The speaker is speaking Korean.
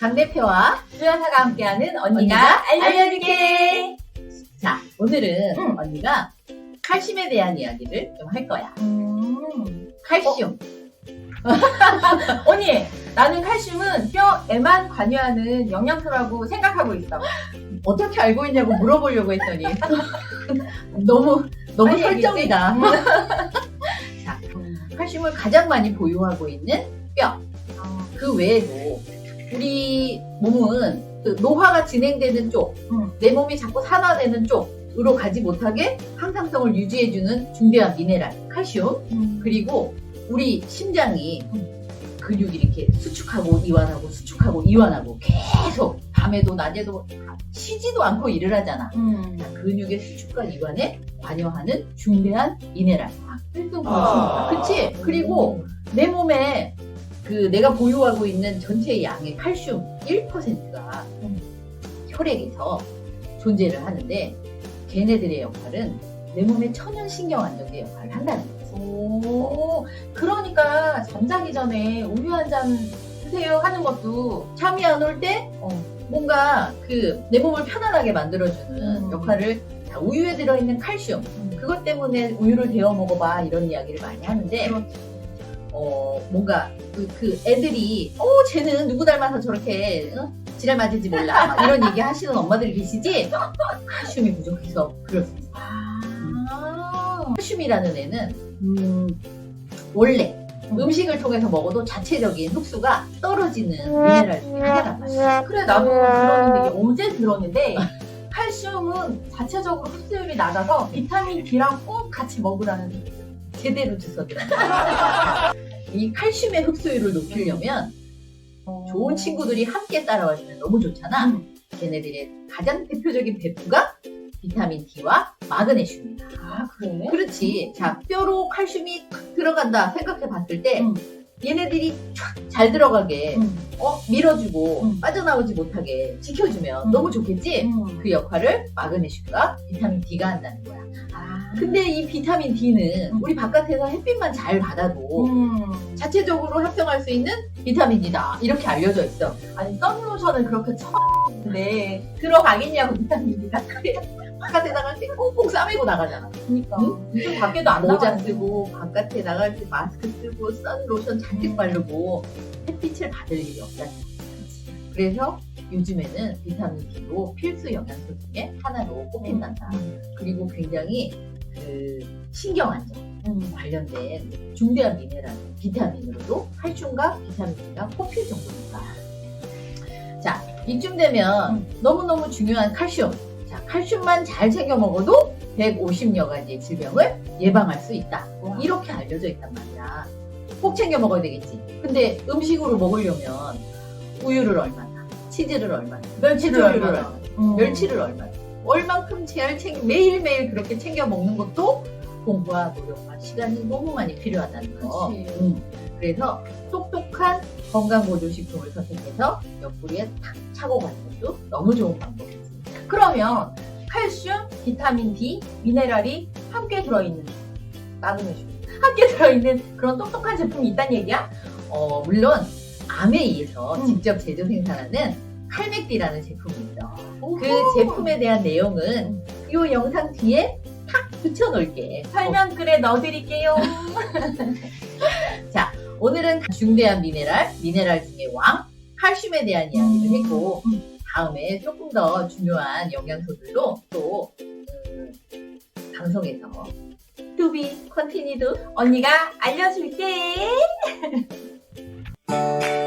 강 대표와 주연사가 함께하는 언니가, 언니가 알려줄게. 자 오늘은 응. 언니가 칼슘에 대한 이야기를 좀 할 거야. 음. 칼슘. 언니, 나는 칼슘은 뼈에만 관여하는 영양소라고 생각하고 있어. 어. 떻게 알고 있냐고 물어보려고 했더니 너무 너무 설정이다. 자 칼슘을 가장 많이 보유하고 있는 뼈. 그 외에도 우리 몸은 그 노화가 진행되는 쪽, 음. 내 몸이 자꾸 산화되는 쪽으로 가지 못하게 항상성을 유지해주는 중대한 미네랄, 칼슘, 음. 그리고 우리 심장이 근육이 이렇게 수축하고 이완하고 수축하고 이완하고 계속 밤에도 낮에도 쉬지도 않고 일을 하잖아. 음. 근육의 수축과 이완에 관여하는 중대한 미네랄. 필수 아. 그치? 그리고 내 몸에 그 내가 보유하고 있는 전체 양의 칼슘 1%가 음. 혈액에서 존재를 하는데 걔네들의 역할은 내 몸의 천연 신경 안정제 역할을 한다는 거지. 오, 그러니까 잠자기 전에 우유 한 잔 드세요 하는 것도 잠이 안 올때 어. 뭔가 그 내 몸을 편안하게 만들어주는 음. 역할을 자, 우유에 들어있는 칼슘 그것 때문에 우유를 데워 먹어봐 이런 이야기를 많이 하는데 어 뭔가 그, 그 애들이 어 쟤는 누구 닮아서 저렇게 어? 지랄 맞을지 몰라. 막 이런 얘기 하시는 엄마들이 계시지? 칼슘이 부족해서 있어 아. 칼슘이라는 애는 음, 원래 음식을 통해서 먹어도 자체적인 흡수가 떨어지는 미네랄 중에 하나란 말이야 그래 나도 들었는데 이게 언제 들었는데 칼슘은 자체적으로 흡수율이 낮아서 비타민 D랑 꼭 같이 먹으라는 제대로 주워 들어 이 칼슘의 흡수율을 높이려면 좋은 친구들이 함께 따라와주면 너무 좋잖아. 음. 걔네들의 가장 대표적인 배프가 비타민 D와 마그네슘이다. 아 그래? 그렇지. 자, 뼈로 칼슘이 탁 들어간다 생각해 봤을 때 음. 얘네들이 쫙잘 들어가게 음. 어, 밀어주고 음. 빠져나오지 못하게 지켜주면 음. 너무 좋겠지? 음. 그 역할을 마그네슘과 비타민 D가 한다는 거야. 아. 근데 이 비타민 D는 음. 우리 바깥에서 햇빛만 잘 받아도 음. 자체적으로 합성할 수 있는 비타민이다. 이렇게 알려져 있어. 아니 썬로션을 그렇게 쳐는데 들어가겠냐고 비타민 D가 바깥에 나갈 때 꽁꽁 싸매고 나가잖아. 그러니까 응? 요즘 밖에도 안 모자 나가지 쓰고 바깥에 나갈 때 마스크 쓰고 선로션 잔뜩 음. 바르고 햇빛을 받을 일이 없잖아. 그래서 요즘에는 비타민 D도 필수 영양소 중에 하나로 꼽힌단다. 그리고 굉장히 그 신경 안정 음. 관련된 중대한 미네랄 비타민으로도 칼슘과 비타민 D가 꼽힐 정도입니다. 자, 이쯤 되면 음. 너무너무 중요한 칼슘. 자, 칼슘만 잘 챙겨 먹어도 150여 가지의 질병을 예방할 수 있다. 와. 이렇게 알려져 있단 말이야. 꼭 챙겨 먹어야 되겠지. 근데 음식으로 먹으려면 우유를 얼마나, 치즈를 얼마나, 멸치를 얼마나. 음. 멸치를 얼마나. 얼만큼 잘 챙겨, 매일매일 그렇게 챙겨 먹는 것도 공부와 노력과 시간이 너무 많이 필요하다는 거. 음. 그래서 똑똑한 건강보조식품을 선택해서 옆구리에 탁 차고 가는 것도 너무 좋은 방법이지. 그러면 칼슘, 비타민 D, 미네랄이 함께 들어있는 마그네슘 함께 들어있는 그런 똑똑한 제품이 있다는 얘기야? 어, 물론 암에 의해서 음. 직접 제조 생산하는 칼맥디라는 제품이 있어. 그. 제품에 대한 내용은 이 영상 뒤에 탁 붙여놓을게. 설명글에 넣어드릴게요. 오늘은 중대한 미네랄, 미네랄 중에 왕, 칼슘에 대한 이야기를 했고, 음. 다음에 조금 더 중요한 영양소들로 또 음, 방송에서 뭐, 투비 컨티니드 언니가 알려줄게.